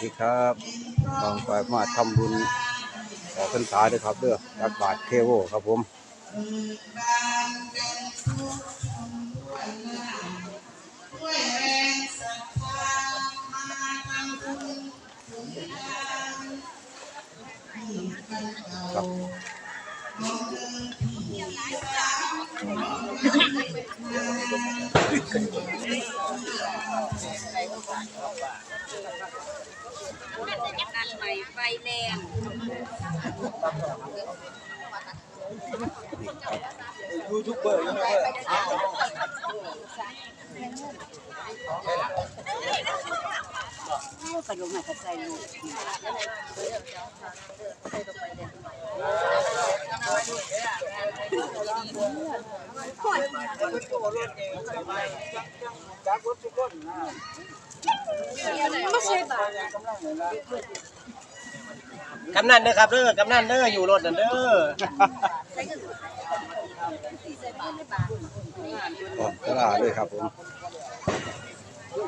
ดีครับลองไปมาทำบุญขอพรรษาด้วยครับเด้อรับบาทเทโวครับผมครับกัน ไฟแรงยูทูบเบอร์ยูทูบเบอร์กระดูกหักใจลูกจากรถทุกคนนะไม่ใช่บา กำนันเด้อครับเด้อกำนันเด้ออยู่รถนั่นเด้อออกตลาดด้วยครับผม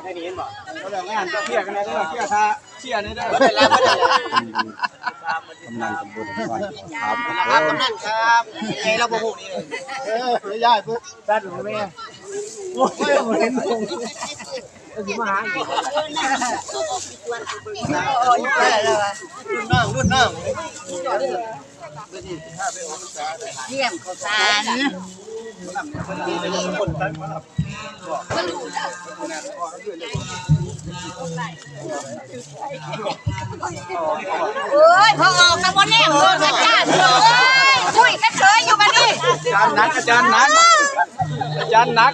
ให้ดีเห็นบ่เขาเรื่องงานจะเคลียร์กันได้ก็เคลียร์ท่าเชียร์นี่ได้บ่ได้รับบ่ได้รับกำนันตำบลบ้านถามคครัรับบผมกำนันครับยังไงเราบ่ฮู้นี่เออไม่ย่ายปุ๊บตัดหนูแม่โอ้ยผมเห็นตรงจะมาหาอีกแล้วรุ่นน้องรุ่นน้องเยี่ยมข้าสารคนตัดมาครับเอ้ยพอออกกับวันแน่เออกันจ้าเอ้ยคุยกันเฉยอยู่บัดนี้อาจารย์นักอาจารย์นักอาจารย์นัก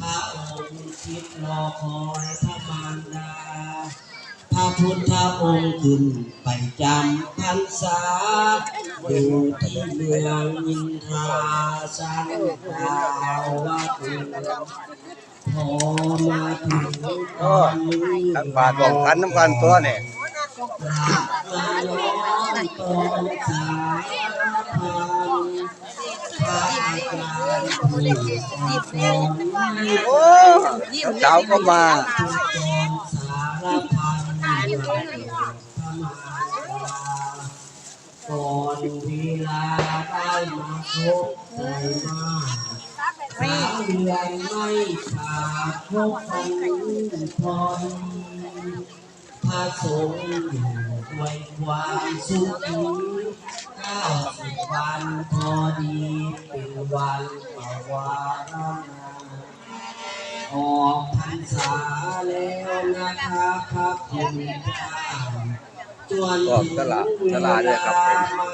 พระองค์คิดรอคอยพระมารดา พระพุทธองค์ขึ้นไปจำพรรษาอยู่ที่เมืองอินทราสันดาววัดพอมาถึงตอนนี้ทั้งบาทบอกพันน้ำกันตัวเนี่ยกราบมาย้อนตอนสายพัน โอ้สาวก็มากกองสารพันพระมาก่อนเวลาได้มาพบใจมาสามเดือนไม่ขาดพบกันพรพระสงฆ์อยู่ด้วยความสุข ก้าสิบวันพอดีเป็นวันปวารณาออกพรรษาแล้วนะครับพระคุณเจ้าจวนออกตลาดตลาดด้วยครับผมา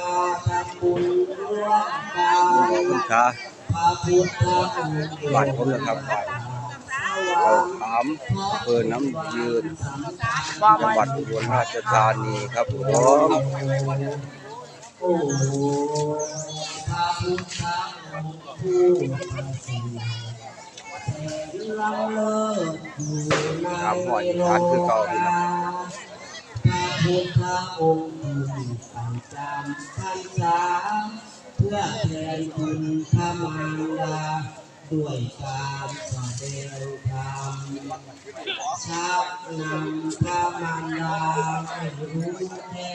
ทำบุญร่วมกัขอบคุณนครับพระพุทธองค์บ้านผมนะครับบ้านเขาถามอำเภอน้ำยืนจังหวัดอุบลราชธานีครับผม โอ้พระพุทธองค์ผู้ประเสริฐแสนล้ำเลิศอยู่ในถามหน่อยทานคือเก่าพระพุทธองค์อยู่ต่างจำพรรษาเพื่อแทนคุณพระมารดาด้วยการแสดงธรรมชักนำพระมารดาให้รู้แจ้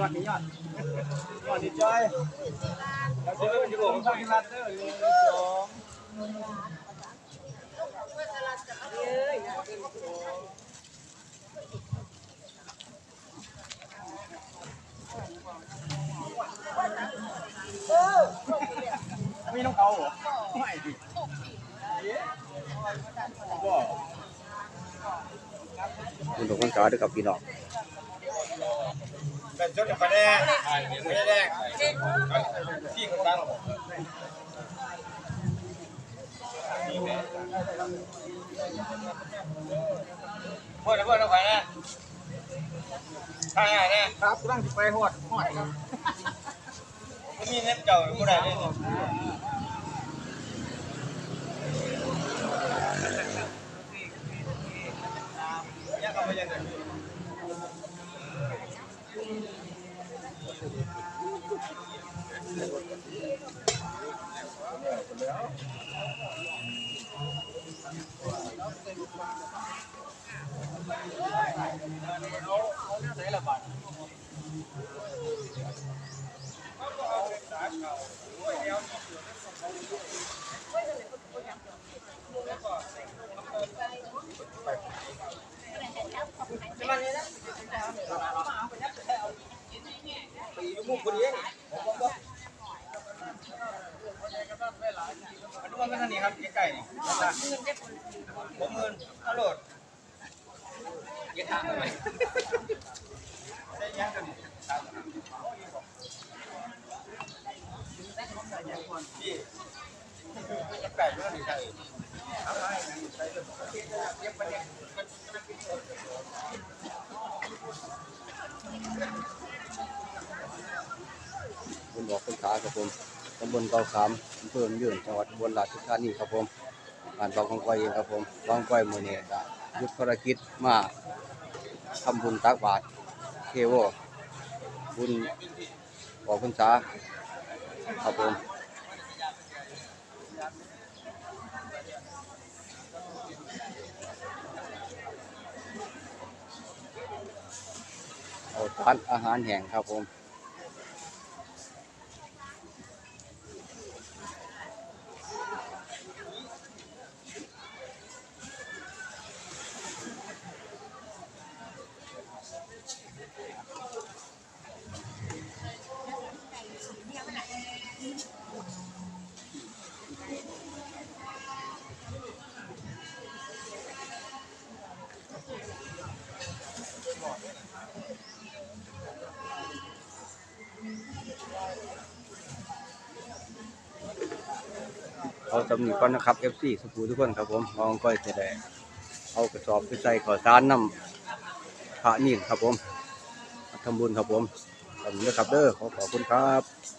ยอดนี่ยอดยอดนี่จอยแล้วเดี๋ยวจะบอกว่าพี่รัดเด้อสองมีน้องเขาเหรอไม่ดิคุณดอกคนสาด้วยกับพี่น้อง เป็นชุดกระแดงไม่ได้แดงที่เขาตั้งพ่อนะพ่อนะขวัญนะทางไหนเนี่ยครับกำลังไปหอดหอดครับมันมีเน็ตเก่าผู้ใดเนี่ยยังเอาไปยัง ผมเงินเอาโหลดเย็นทางไหมได้ คุณดอกคนสาครับผมตำบลเกาสามอำเภอเมืองจังหวัดอุบลราชธานีครับผมบ้านบางกองก้อยเองครับผมบางก้อยมื้อนี้ก็หยุดภารกิจมา ทำบุญตักบาตรเทโวบุญบอพรรษาครับผมเอาทานอาหารแห้งครับผม เอาจำนีก่อนนะครับ FC สุภูทุกคนครับผมมองก้อยจะได้เอากระสอบไปใส่ขอสารน้ำพระนี่ครับผมทำบุญครับผมขอบคุณนะครับเด้อขอขอบคุณครับ